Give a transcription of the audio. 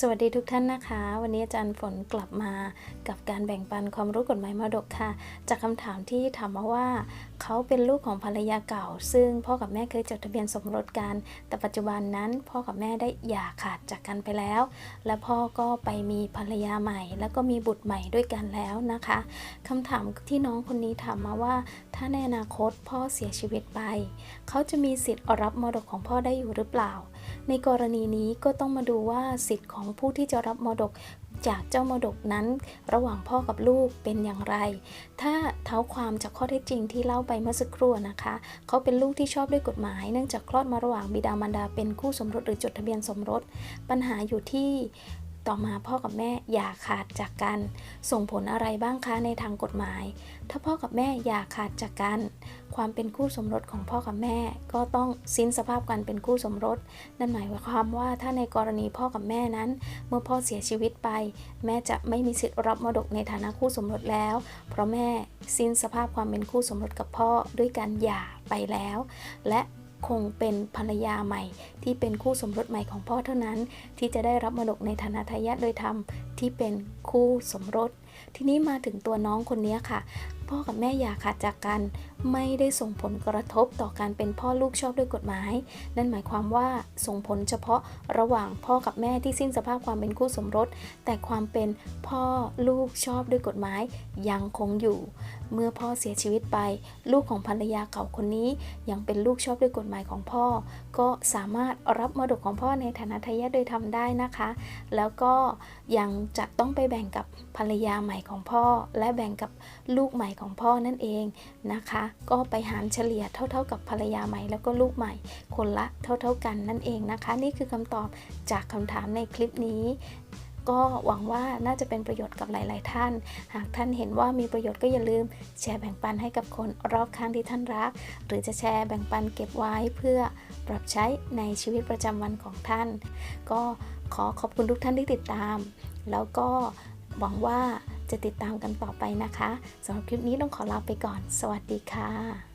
สวัสดีทุกท่านนะคะ วันนี้อาจารย์ฝนกลับมากับการแบ่งปันความรู้กฎหมายมรดกค่ะ จากคำถามที่ถามมาว่าเขาเป็นลูกของภรรยาเก่า ซึ่งพ่อกับแม่เคยจดทะเบียนสมรสกัน แต่ปัจจุบันนั้นพ่อกับแม่ได้หย่าขาดจากกันไปแล้ว และพ่อก็ไปมีภรรยาใหม่ แล้วก็มีบุตรใหม่ด้วยกันแล้วนะคะคำถามที่น้องคนนี้ถามมาว่า ถ้าในอนาคตพ่อเสียชีวิตไป เขาจะมีสิทธิ์รับมรดกของพ่อได้อยู่หรือเปล่า ในกรณีนี้ก็ต้องมาดูว่าสิทธิ์ของผู้ที่จะรับมรดกจากเจ้ามรดกนั้น ระหว่างพ่อกับลูกเป็นอย่างไร ถ้าเท้าความจากข้อเท็จจริงที่เล่าไปเมื่อสักครู่นะคะ เขาเป็นลูกที่ชอบด้วยกฎหมาย เนื่องจากคลอดมาระหว่างบิดามารดาเป็นคู่สมรสหรือจดทะเบียนสมรส ปัญหาอยู่ที่ ต่อมาพ่อกับแม่อย่าขาดจากกัน ส่งผลอะไรบ้างคะในทางกฎหมาย ถ้าพ่อกับแม่อย่าขาดจากกัน ความเป็นคู่สมรสของพ่อกับแม่ ก็ต้องสิ้นสภาพการเป็นคู่สมรส นั่นหมายความว่าถ้าในกรณีพ่อกับแม่นั้น เมื่อพ่อเสียชีวิตไป แม่จะไม่มีสิทธิ์รับมรดกในฐานะคู่สมรสแล้ว เพราะแม่สิ้นสภาพความเป็นคู่สมรสกับพ่อด้วยการหย่าไปแล้ว และ คงเป็นภรรยาใหม่ ที่เป็นคู่สมรสใหม่ของพ่อเท่านั้น ที่จะได้รับมรดกในฐานะทายาทโดยธรรมที่เป็นคู่สมรส ทีนี้มาถึงตัวน้องคนนี้ค่ะ พ่อกับแม่อย่าขาดจากกัน ไม่ได้ส่งผลกระทบต่อการเป็นพ่อลูกชอบด้วยกฎหมาย นั่นหมายความว่าส่งผลเฉพาะระหว่างพ่อกับแม่ที่สิ้นสภาพความเป็นคู่สมรส แต่ความเป็นพ่อลูกชอบด้วยกฎหมายยังคงอยู่ เมื่อพ่อเสียชีวิตไป ลูกของภรรยาเก่าคนนี้ ยังเป็นลูกชอบด้วยกฎหมายของพ่อ ก็สามารถรับมรดกของพ่อในฐานะทายาทโดยทำได้นะคะ แล้วก็ยังจะต้องไปแบ่งกับภรรยาใหม่ของพ่อ และแบ่งกับลูกใหม่ของพ่อนั่นเองนะคะ ก็ไปหารเฉลี่ยเท่า ๆ กับภรรยาใหม่แล้วก็ลูกใหม่ คนละเท่า ๆกันนั่นเองนะคะ นี่คือคำตอบจากคำถามในคลิปนี้ก็หวังว่าน่าจะเป็นประโยชน์กับหลาย ๆ ท่าน หากท่านเห็นว่ามีประโยชน์ก็อย่าลืม แชร์แบ่งปันให้กับคนรอบข้างที่ท่านรัก หรือจะแชร์แบ่งปันเก็บไว้เพื่อปรับใช้ในชีวิตประจำวันของท่าน ก็ขอขอบคุณทุกท่านที่ติดตาม แล้วก็หวังว่า จะติดตามกันต่อไปนะคะสำหรับคลิปนี้ต้องขอลาไปก่อน สวัสดีค่ะ